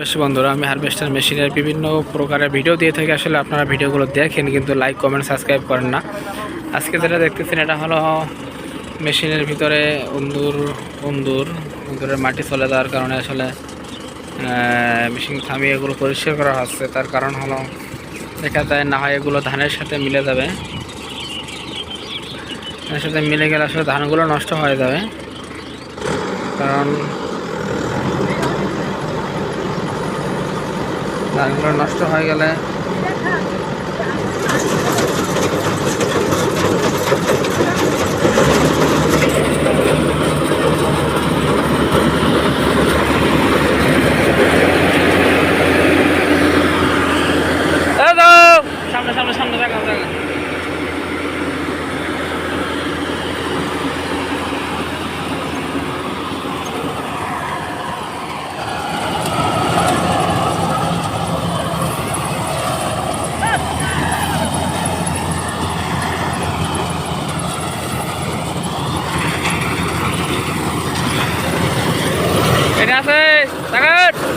বেশ বন্ধুরা, আমি হারভেস্টার মেশিনের বিভিন্ন প্রকারের ভিডিও দিয়ে থাকি। আসলে আপনারা ভিডিওগুলো দেখেন, কিন্তু লাইক কমেন্ট সাবস্ক্রাইব করেন না। আজকে যেটা দেখতেছেন, এটা হলো মেশিনের ভিতরে উন্দুর উন্দুর, উন্দুরের মাটি চলে যাওয়ার কারণে আসলে মেশিন থামিয়ে এগুলো পরিষ্কার করা হচ্ছে। তার কারণ হলো, দেখা যায় না হয় এগুলো ধানের সাথে মিলে যাবে। ধানের সাথে মিলে গেলে আসলে ধানগুলো নষ্ট হয়ে যাবে। কারণ ধানগুলো নষ্ট হয়ে গেলে এটা আছে দেখেন